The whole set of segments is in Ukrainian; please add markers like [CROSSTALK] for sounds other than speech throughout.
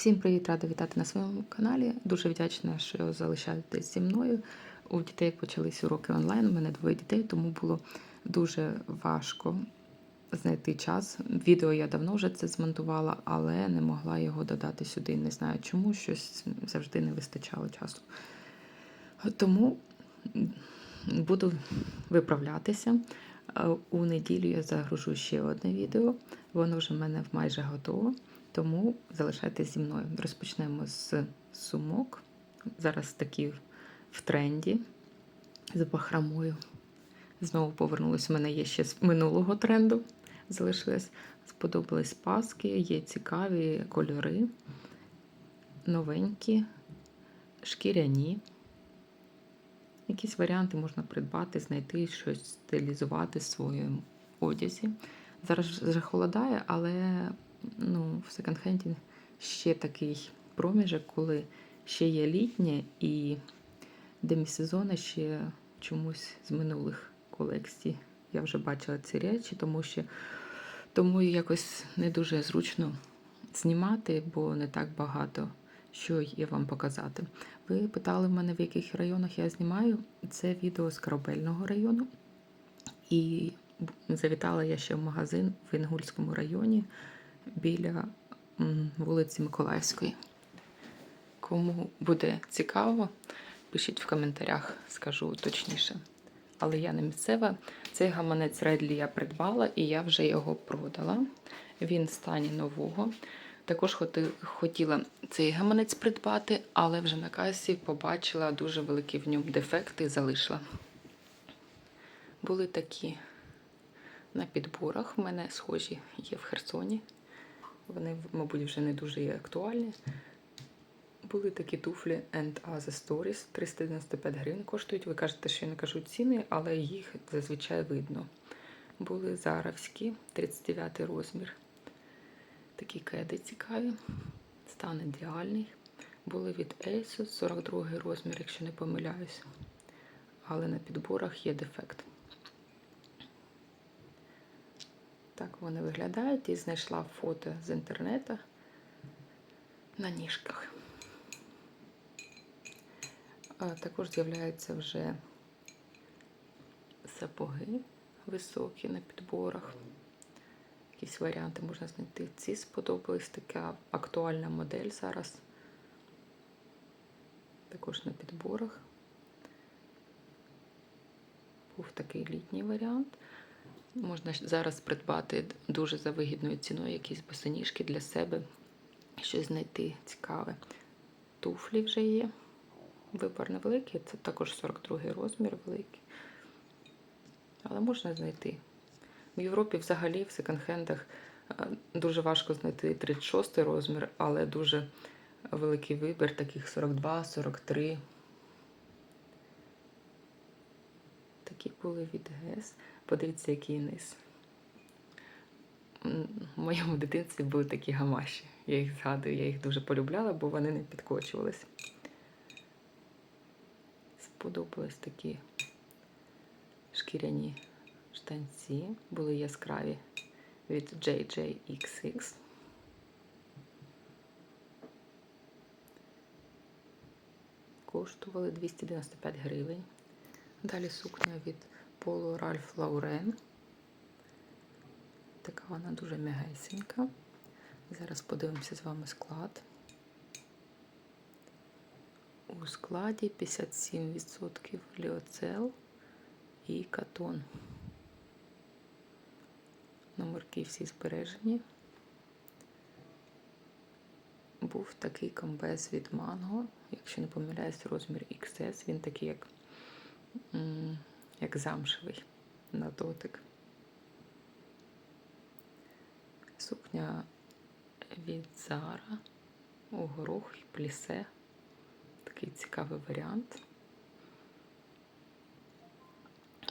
Всім привіт, рада вітати на своєму каналі. Дуже вдячна, що залишаєтесь зі мною. У дітей почались уроки онлайн. У мене двоє дітей, тому було дуже важко знайти час. Відео я давно вже це змонтувала, але не могла його додати сюди. Не знаю чому, щось завжди не вистачало часу. Тому буду виправлятися. Е, У неділю я загружу ще одне відео. Воно вже в мене майже готово. Тому залишайтесь зі мною. Розпочнемо з сумок. Зараз такі в тренді з бахрамою. Знову повернулася. У мене є ще з минулого тренду. Залишилось. Сподобались паски, є цікаві кольори, новенькі, шкіряні. Якісь варіанти можна придбати, знайти щось, стилізувати в своєму одязі. Зараз вже холодає, але ну, в секонд-хенді ще такий проміжок, коли ще є літнє і демісезони ще чомусь з минулих колекцій. Я вже бачила ці речі, тому що тому якось не дуже зручно знімати, бо не так багато що є вам показати. Ви питали мене, в яких районах я знімаю. Це відео з Корабельного району. І завітала я ще в магазин в Інгульському районі біля вулиці Миколаївської. Кому буде цікаво, пишіть в коментарях, скажу точніше. Але я не місцева. Цей гаманець Редлі я придбала і я вже його продала. Він в стані нового. Також хотіла цей гаманець придбати, але вже на касі побачила дуже великі в ньому дефекти і залишила. Були такі на підборах. У мене схожі є в Херсоні. Вони, мабуть, вже не дуже є актуальні. Були такі туфлі And Other Stories 395 гривень коштують. Ви кажете, що я не кажу ціни, але їх зазвичай видно. Були заравські, 39 розмір. Такі кеди цікаві. Стан ідеальний. Були від Asus 42 розмір, якщо не помиляюся. Але на підборах є дефект. Так вони виглядають і знайшла фото з інтернету на ніжках. А також з'являються вже сапоги високі на підборах. Якісь варіанти можна знайти. Ці сподобались така актуальна модель зараз. Також на підборах. Був такий літній варіант. Можна зараз придбати дуже за вигідною ціною якісь босоніжки для себе, щось знайти цікаве. Туфлі вже є. Вибор невеликий, це також 42 розмір великий. Але можна знайти. В Європі взагалі в секонд-хендах дуже важко знайти 36 розмір, але дуже великий вибір, таких 42, 43. Такі були від ГЕС. Подивіться, який низ. В моєму дитинстві були такі гамаші. Я їх згадую, я їх дуже полюбляла, бо вони не підкочувались. Сподобались такі шкіряні штанці. Були яскраві від JJXX. Коштували 295 гривень. Далі сукня від Поло Ральф Лаурен. Така вона дуже м'ягесенька. Зараз подивимося з вами склад. У складі 57% ліоцел і катон. Номерки всі збережені. Був такий комбез від Манго, якщо не помиляюсь, розмір XS. Він такий, як як замшевий на дотик. Сукня від Zara у горох і плісе. Такий цікавий варіант.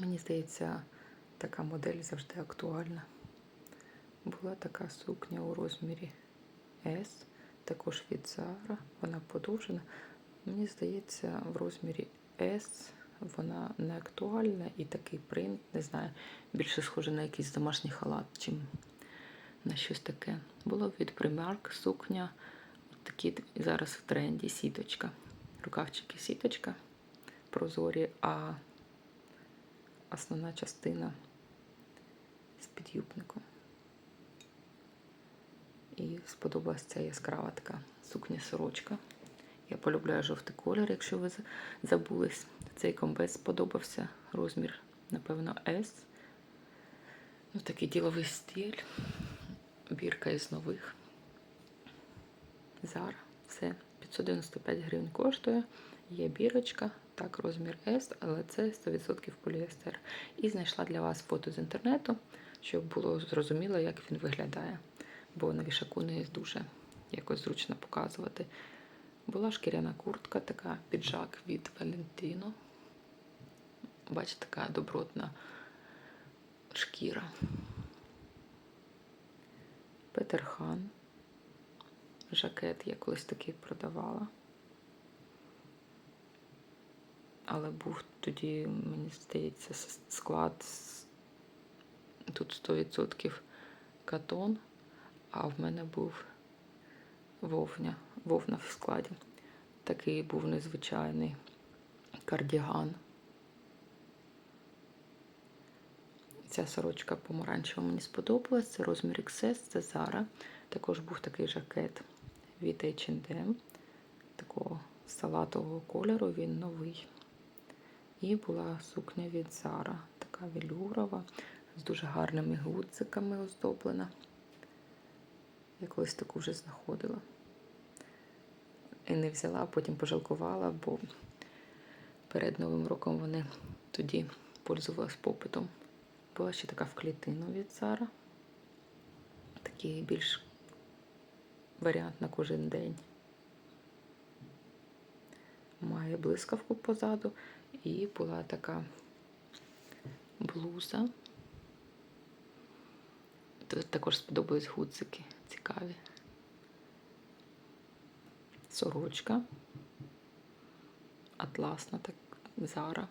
Мені здається, така модель завжди актуальна. Була така сукня у розмірі S, також від Zara. Вона подовжена. Мені здається, в розмірі S вона не актуальна і такий принт, не знаю, більше схоже на якийсь домашній халат, чим на щось таке. Було від Primark сукня кіт зараз в тренді сіточка. Рукавчики сіточка прозорі, а основна частина з підюбником. І сподобалася ця яскрава така сукня-сорочка. Я полюбляю жовтий колір, якщо ви забулись. Цей комбез сподобався. Розмір, напевно, S. Ну, такий діловий стиль. Бірка із нових. Зара. Все. 595 гривень коштує. Є бірочка, так, розмір S, але це 100% поліестер. І знайшла для вас фото з інтернету, щоб було зрозуміло, як він виглядає. Бо на вішаку не дуже якось зручно показувати. Була шкіряна куртка, така піджак від Valentino. Бачите, така добротна шкіра. Петерхан. Жакет я колись такий продавала. Але був тоді, мені здається, склад тут 100% катон, а в мене був вовня, вовна в складі. Такий був незвичайний кардіган. Ця сорочка помаранчева мені сподобалась. Це розмір XS, це Zara. Також був такий жакет від H&M, такого салатового кольору, він новий. І була сукня від Zara, така велюрова, з дуже гарними гудзиками оздоблена. Я колись таку вже знаходила. І не взяла, а потім пожалкувала, бо перед Новим роком вони тоді пользувалися попитом. Була ще така в клітину від Zara. Такий більш варіант на кожен день. Має блискавку позаду. І була така блуза. Тут також сподобались гудзики цікаві. Сорочка. Атласна, так, Зара.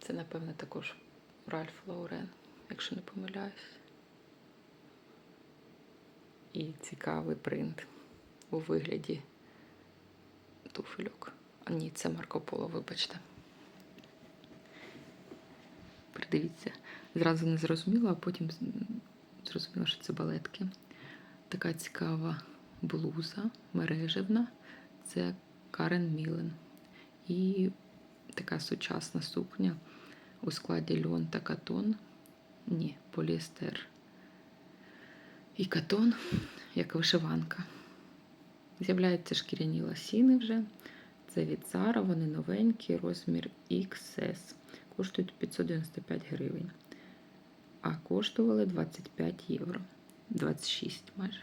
Це, напевне, також Ральф Лаурен, якщо не помиляюсь. І цікавий принт у вигляді туфельок. А ні, це Марко Поло, вибачте. Придивіться, зразу не зрозуміла, а потім зрозуміла, що це балетки. Така цікава блуза, мережевна. Це Карен Мілен. І така сучасна сукня у складі льон та катон. Ні, поліестер. І катон, як вишиванка. З'являються шкіряні ласіни вже. Це від Zara, вони новенькі, розмір XS. Коштують 595 гривень. А коштували 25 євро. 26 майже.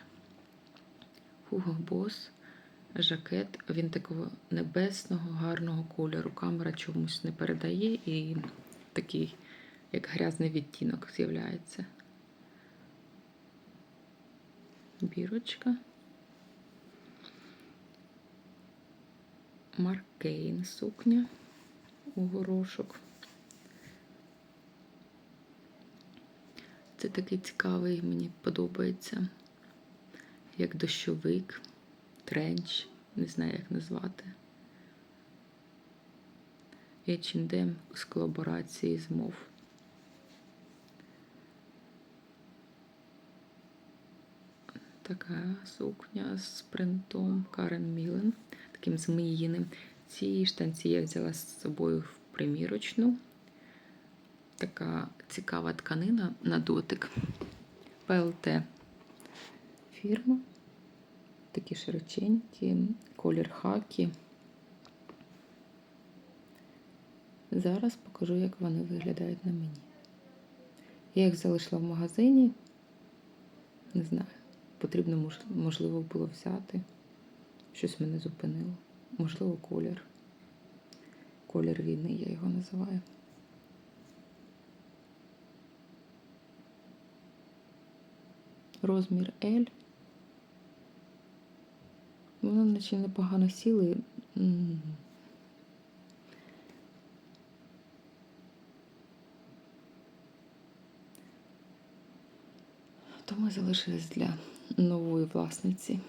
Hugo Boss жакет. Він такого небесного, гарного кольору. Камера чомусь не передає і такий, як грязний відтінок, з'являється. Бірочка. Маркейн сукня у горошок. Це такий цікавий, мені подобається, як дощовик, тренч, не знаю, як назвати. H&M з колаборації з мов. Така сукня з принтом Карен Мілен таким зміїним. Ці штанці я взяла з собою в примірочну. Така цікава тканина на дотик. ПЛТ фірма. Такі широченькі, колір хакі. Зараз покажу, як вони виглядають на мені. Я їх залишила в магазині. Не знаю, потрібно, можливо, було взяти. Щось мене зупинило. Можливо, колір. Колір війни я його називаю. Розмір L. Вони наче непогано сіли. Тому залишилось для нової власниці.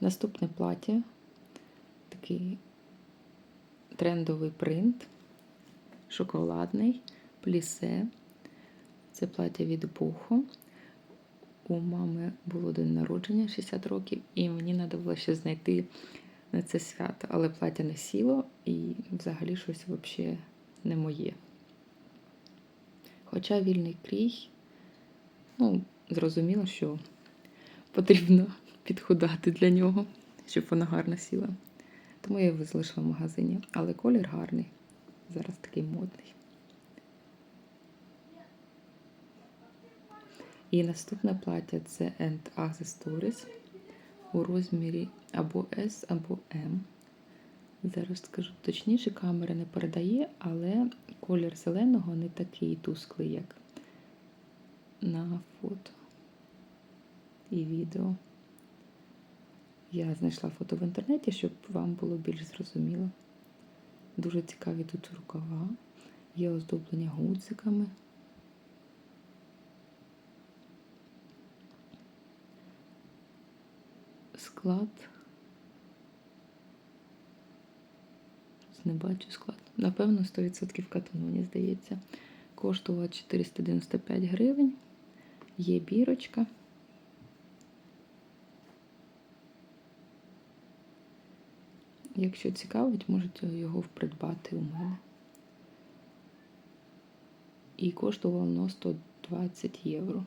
Наступне плаття. Такий трендовий принт, шоколадний, плісе. Це плаття від Бухо. У мами було день народження 60 років, і мені треба було ще знайти на це свято. Але плаття не сіло і взагалі щось взагалі не моє. Хоча вільний крій, ну, зрозуміло, що потрібно підходати для нього, щоб вона гарно сіла. Тому я його залишила в магазині. Але колір гарний. Зараз такий модний. І наступне плаття це End Accessories у розмірі або S, або M. Зараз скажу точніше, камера не передає, але колір зеленого не такий тусклий, як на фото і відео. Я знайшла фото в інтернеті, щоб вам було більш зрозуміло. Дуже цікаві тут рукава, є оздоблення гудзиками. Склад. Не бачу склад. Напевно, 100% катон, мені здається. Коштувала 495 гривень. Є бірочка. Якщо цікавить, можете його придбати у мене. І коштувало воно 120 євро.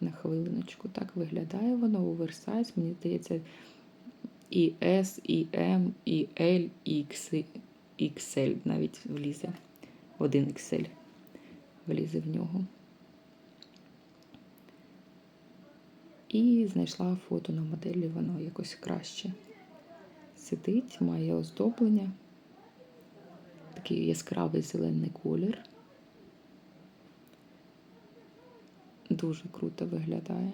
На хвилиночку. Так виглядає воно оверсайз. Мені здається, і S, і M, і L, і XL навіть влізе. Один XL влізе в нього. І знайшла фото на моделі, воно якось краще сидить, має оздоблення. Такий яскравий зелений колір. Дуже круто виглядає.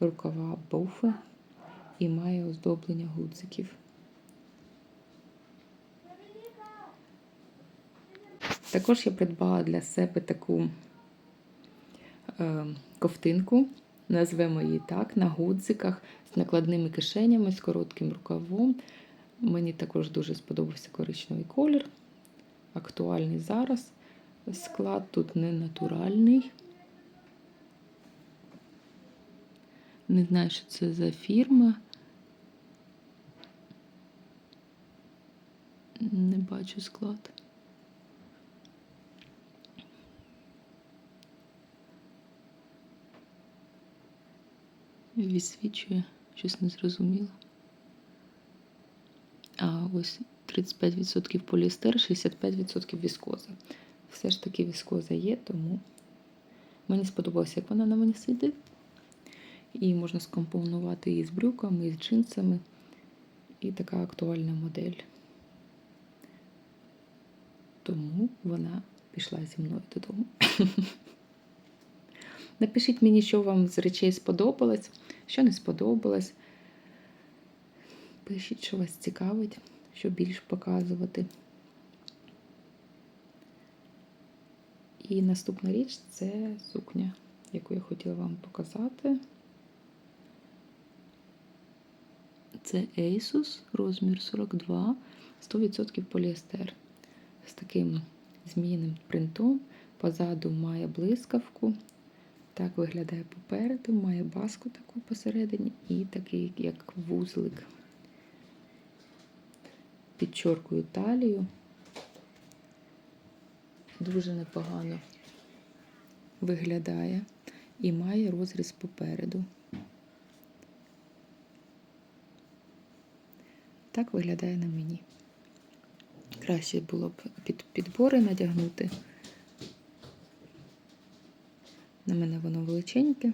Рукава буфи і має оздоблення гудзиків. Також я придбала для себе таку е, ковтинку, назвемо її так, на гудзиках з накладними кишенями, з коротким рукавом. Мені також дуже сподобався коричневий колір. Актуальний зараз. Склад тут не натуральний. Не знаю, що це за фірма. Не бачу склад. Відсвічує, щось не зрозуміло. А ось 35% поліестер, 65% віскоза. Все ж таки віскоза є, тому мені сподобалося, як вона на мені сидить. І можна скомпонувати її з брюками, і з джинсами. І така актуальна модель. Тому вона пішла зі мною додому. [LAUGHS] Напишіть мені, що вам з речей сподобалось, що не сподобалось. Пишіть, що вас цікавить, що більш показувати. І наступна річ це сукня, яку я хотіла вам показати. Це Asus, розмір 42, 100% поліестер. З таким зміїним принтом. Позаду має блискавку. Так виглядає попереду, має баску таку посередині і такий, як вузлик. Підчоркую талію. Дуже непогано виглядає і має розріз попереду. Так виглядає на мені. Краще було б під підбори надягнути. На мене воно величеньке.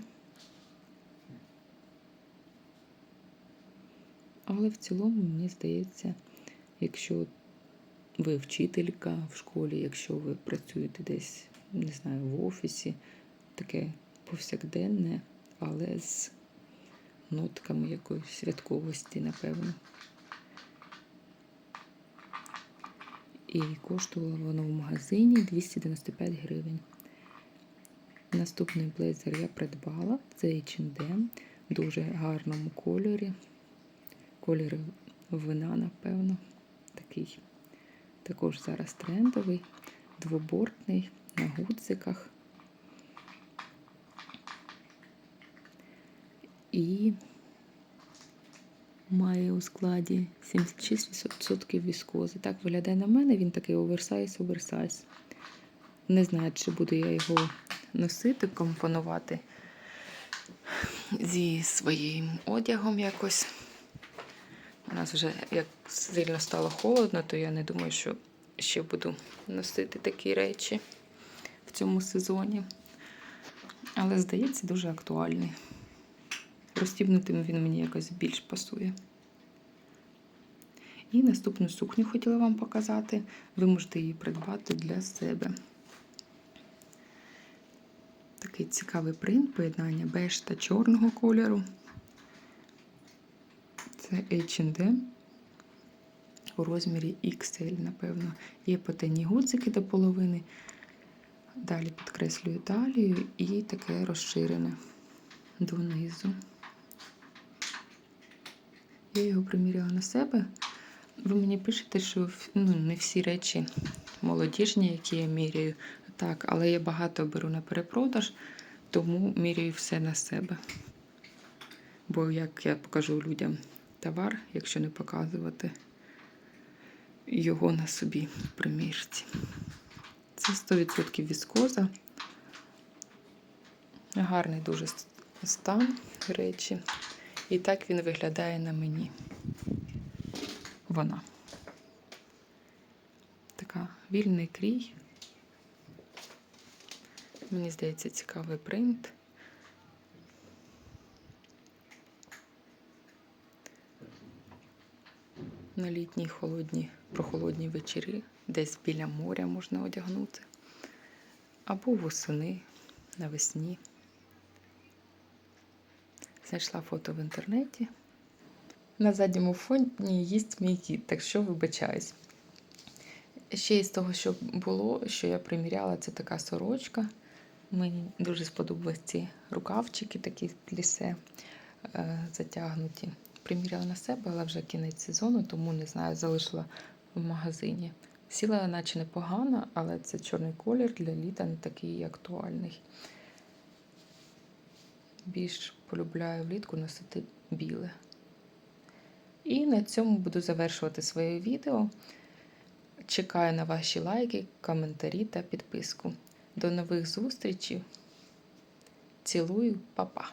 Але в цілому, мені здається, якщо ви вчителька в школі, якщо ви працюєте десь, не знаю, в офісі, таке повсякденне, але з нотками якоїсь святковості, напевно. І коштувало воно в магазині 295 гривень. Наступний блейзер я придбала. Це H&M в дуже гарному кольорі. Колір вина, напевно. Такий також зараз трендовий, двобортний, на гудзиках. І має у складі 76% віскози. Так виглядає на мене, він такий оверсайз, оверсайз. Не знаю, чи буду я його носити, компонувати зі своїм одягом якось. У нас вже як сильно стало холодно, то я не думаю, що ще буду носити такі речі в цьому сезоні. Але, здається, дуже актуальний. Розстібнутим він мені якось більш пасує. І наступну сукню хотіла вам показати. Ви можете її придбати для себе. Такий цікавий принт поєднання беж та чорного кольору. Це H&M у розмірі XL, напевно. Є потайні гудзики до половини. Далі підкреслюю талію і таке розширене донизу. Я його приміряла на себе. Ви мені пишете, що ну, не всі речі молодіжні, які я міряю. Так, але я багато беру на перепродаж, тому міряю все на себе. Бо як я покажу людям товар, якщо не показувати його на собі в примірці. Це 100% віскоза. Гарний дуже стан речі. І так він виглядає на мені. Вона. Така вільний крій. Мені здається, цікавий принт. На літні холодні, прохолодні вечори, десь біля моря можна одягнути. Або восени навесні. Знайшла фото в інтернеті. На задньому фоні їсть мій кіт, так що вибачаюсь. Ще із того, що було, що я приміряла, це така сорочка. Мені дуже сподобались ці рукавчики, такі плісе е, затягнуті. Приміряла на себе, але вже кінець сезону, тому не знаю, залишила в магазині. Сіла, наче непогано, але це чорний колір для літа не такий актуальний. Більш полюбляю влітку носити біле. І на цьому буду завершувати своє відео. Чекаю на ваші лайки, коментарі та підписку. До нових зустрічей. Цілую, па-па!